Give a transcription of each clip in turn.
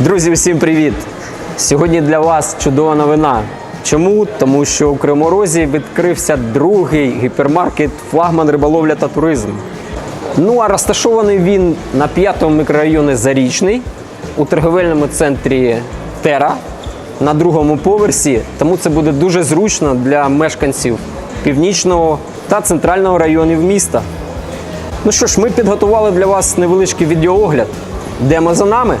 Друзі, усім привіт! Сьогодні для вас чудова новина. Чому? Тому що у Криморозі відкрився другий гіпермаркет флагман риболовля та туризм. Ну а розташований він на п'ятому мікрорайоні Зарічний у торговельному центрі Тера на другому поверсі. Тому це буде дуже зручно для мешканців північного та центрального районів міста. Ну що ж, ми підготували для вас невеличкий відеоогляд. Йдемо за нами.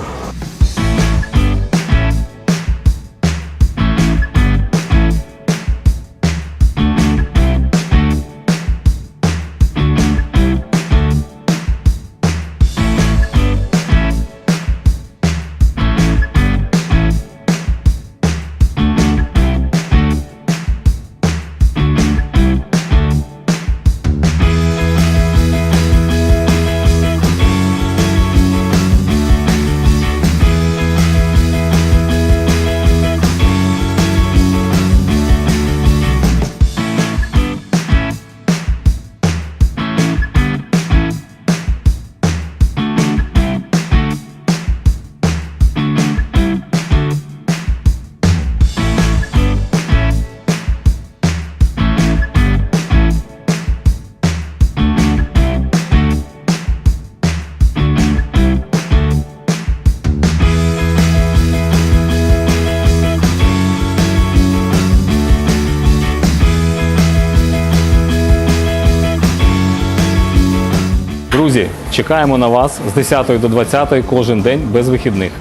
Друзі, чекаємо на вас з 10 до 20 кожен день без вихідних.